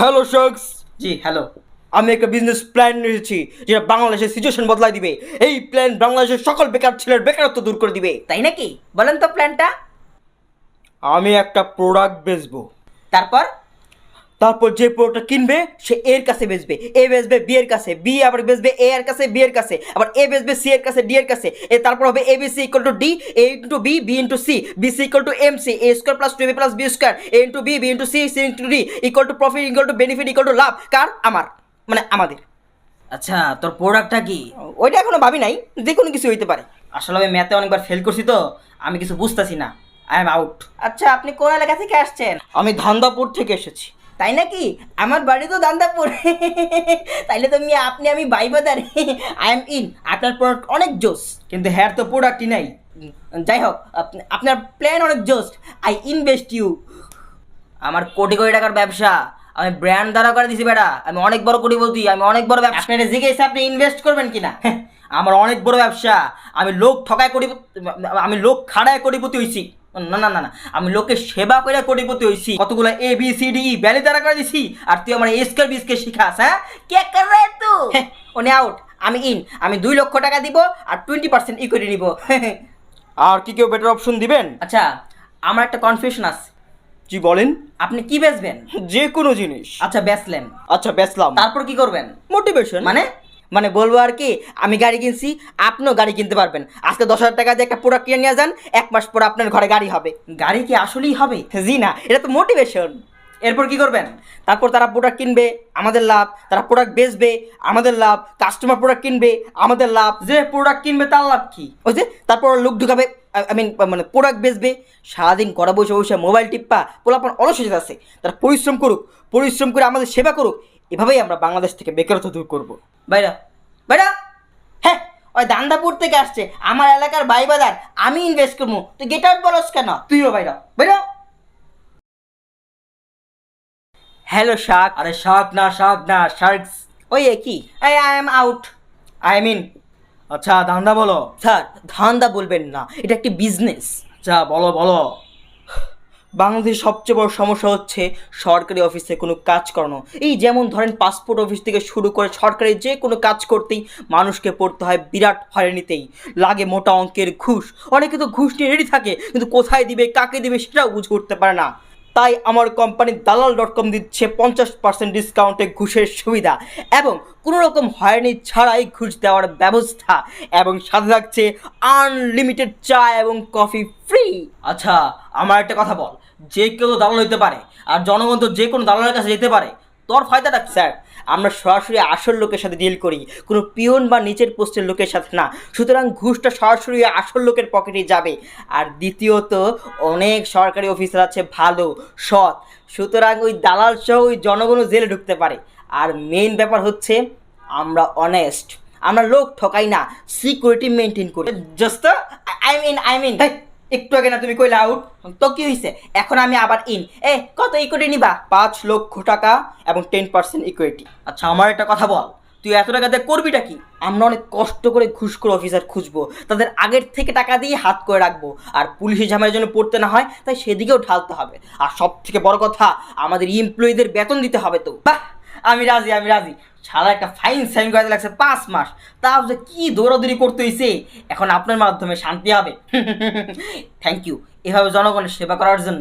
Hello শখস জি hello আমি একটা business plan নিয়েছি যেটা বাংলাদেশের সিচুয়েশন বদলাই দিবে। এই প্ল্যান বাংলাদেশের সকল বেকার ছেলের বেকারত্ব দূর করে দিবে। তাই নাকি? বলেন তো প্ল্যানটা আমি একটা প্রোডাক্ট বেচবো। তারপর? তারপর যে প্রোডাক্টটা কিনবে সে এর কাছে বেচবে। এ বেচবে বি এর কাছে বি আবার বেচবে এ এর কাছে বি এর কাছে আবার এ বেচবে সি এর কাছে ডি এর কাছে। এ তারপর হবে A B C equal to D A into B B into C B C equal to M C A square plus two B plus B square A into B B into C C into D equal to profit equal to benefit equal to লাভ। কার? আমার। মানে আমাদের। আচ্ছা তোর প্রোডাক্টটা কি? ওইটা এখনও ভাবি নাই। যে কোনো কিছু হইতে পারে। আসলে আমি ম্যাথে অনেকবার ফেল করছি তো আমি কিছু বুঝতেছি না। আই এম আউট আচ্ছা আপনি কোন এলাকা থেকে আসছেন? আমি ধান্দাপুর থেকে এসেছি। তাই নাকি? আমার বাড়ি তো দান্দাপুর। তাইলে তো আমি আপনি আমি ভাই বাদার আই এম ইন আপনার প্রোডাক্ট অনেক জোস। কিন্তু হ্যার তো প্রোডাক্টই নাই। যাই হোক আপনার প্ল্যান অনেক জোস। আই ইনভেস্ট ইউ আমার কোটি কোটি টাকার ব্যবসা। আমি ব্র্যান্ড দ্বারা করে দিছি বেটা। আমি অনেক বড় কোটিপতি আমি অনেক বড় ব্যবসা। আপনার জিজ্ঞেস আপনি ইনভেস্ট করবেন কিনা? আমার অনেক বড় ব্যবসা। আমি লোক ঠকায় কোটি আমি লোক খাড়ায় কোটিপতি হইছি। না না না না। আমি লোকের সেবা করে কোটিপতি হইছি। কতগুলো এ বি সি ডি ব্যালি দ্বারা করে দিছি। আর তুই আমার এসকার বিসকে শিখাস হ্যাঁ? কে কর রে তু উনি আউট আমি ইন আমি দুই লক্ষ টাকা দিব আর টোয়েন্টি পার্সেন্ট ইকুইটি নিব। আর কি কেউ বেটার অপশন দিবেন? আচ্ছা আমার একটা কনফিউশন আছে। জি বলেন। আপনি কি বেচবেন? যে কোনো জিনিস। আচ্ছা বেচলেন। আচ্ছা বেচলাম। তারপর কি করবেন? মোটিভেশন মানে মানে বলব আর কি, আমি গাড়ি কিনছি, আপনিও গাড়ি কিনতে পারবেন। আজকে দশ হাজার টাকা দিয়ে একটা প্রোডাক্ট কিনে নিয়ে যান, এক মাস পর আপনার ঘরে গাড়ি হবে। গাড়ি কি আসলেই হবে? জি না, এটা তো মোটিভেশন এরপর কি করবেন? তারপর তারা প্রোডাক্ট কিনবে, আমাদের লাভ, তারা প্রোডাক্ট বেচবে, আমাদের লাভ কাস্টমার প্রোডাক্ট কিনবে, আমাদের লাভ, যে প্রোডাক্ট কিনবে তার লাভ কি? ওই যে, তারপর লোক ঢুকাবে আই মিন মানে প্রোডাক্ট বেচবে, সারাদিন করা বসে বসে মোবাইল টিপ্পা পোলাপন অলস হয়ে যাচ্ছে। তারা পরিশ্রম করুক, পরিশ্রম করে আমাদের সেবা করুক, এভাবেই আমরা বাংলাদেশ থেকে বেকারত্ব দূর করব। বাইরা বেটা হ্যাঁ ওই দান্দাপুর থেকে আসছে আমার এলাকার বাই বাজার আমি ইনভেস্ট করব। তুই গেট আউট বলস কেন? তুইও বাইরা বেরো হ্যালো শাক আরে শার্ক না শার্ক না শার্কস ওই একই I I am out I mean আচ্ছা ধান্দা বলো। স্যার ধান্দা বলবেন না এটা একটি বিজনেস আচ্ছা বলো বলো। বাংলাদেশের সবচেয়ে বড় সমস্যা হচ্ছে সরকারি অফিসে কোনো কাজ করানো। এই যেমন ধরেন পাসপোর্ট অফিস থেকে শুরু করে সরকারি যে কোনো কাজ করতেই মানুষকে পড়তে হয় বিরাট হয়রানিতেই। লাগে মোটা অঙ্কের ঘুষ। অনেকে তো ঘুষ নিয়ে রেডি থাকে, কিন্তু কোথায় দিবে, কাকে দিবে সেটাও বুঝে উঠতে পারে না। তাই আমার কোম্পানি দালাল ডট কম দিচ্ছে পঞ্চাশ পার্সেন্ট ডিসকাউন্টে ঘুষের সুবিধা এবং কোনো রকম হয়নি ছাড়াই ঘুষ দেওয়ার ব্যবস্থা এবং সাথে থাকছে আনলিমিটেড চা এবং কফি ফ্রি আচ্ছা আমার একটা কথা বল, যে কেউ দালাল হইতে পারে, আর জনগণ তো যে কোনো দালালের কাছে যেতে পারে তোর ফায়দাটা? স্যার? আমরা সরাসরি আসল লোকের সাথে ডিল করি কোনো পিয়ন বা নিচের পোস্টের লোকের সাথে না। সুতরাং ঘুষটা সরাসরি আসল লোকের পকেটে যাবে। আর দ্বিতীয়ত অনেক সরকারি অফিসার আছে ভালো সৎ। সুতরাং ওই দালাল সহ ওই জনগণও জেলে ঢুকতে পারে। আর মেইন ব্যাপার হচ্ছে আমরা অনেস্ট আমরা লোক ঠকাই না সিকিউরিটি মেনটেন করি। দোস্ত আই মিন আই মিন একটু আগে না তুমি কইলে আউট তো কি হয়েছে এখন আমি আবার ইন এ, কত ইকুইটি নিবা? পাঁচ লক্ষ টাকা এবং টেন পার্সেন্ট ইকুইটি আচ্ছা আমার একটা কথা বল। তুই এত টাকা দিয়ে করবিটা কি? আমরা অনেক কষ্ট করে ঘুষ করে অফিসার খুঁজবো। তাদের আগের থেকে টাকা দিয়ে হাত করে রাখব। আর পুলিশের ঝামেলার জন্য পড়তে না হয়, তাই সেদিকেও ঢালতে হবে। আর সব থেকে বড় কথা, আমাদের এমপ্লয়ীদের বেতন দিতে হবে তো। বাহ! আমি রাজি আমি রাজি। সারা একটা ফাইন সাইন করাতে লাগছে পাঁচ মাস। তাও যে কী দৌড়াদৌড়ি করতে হয়েছে এখন আপনার মাধ্যমে শান্তি হবে। থ্যাংক ইউ এভাবে জনগণের সেবা করার জন্য।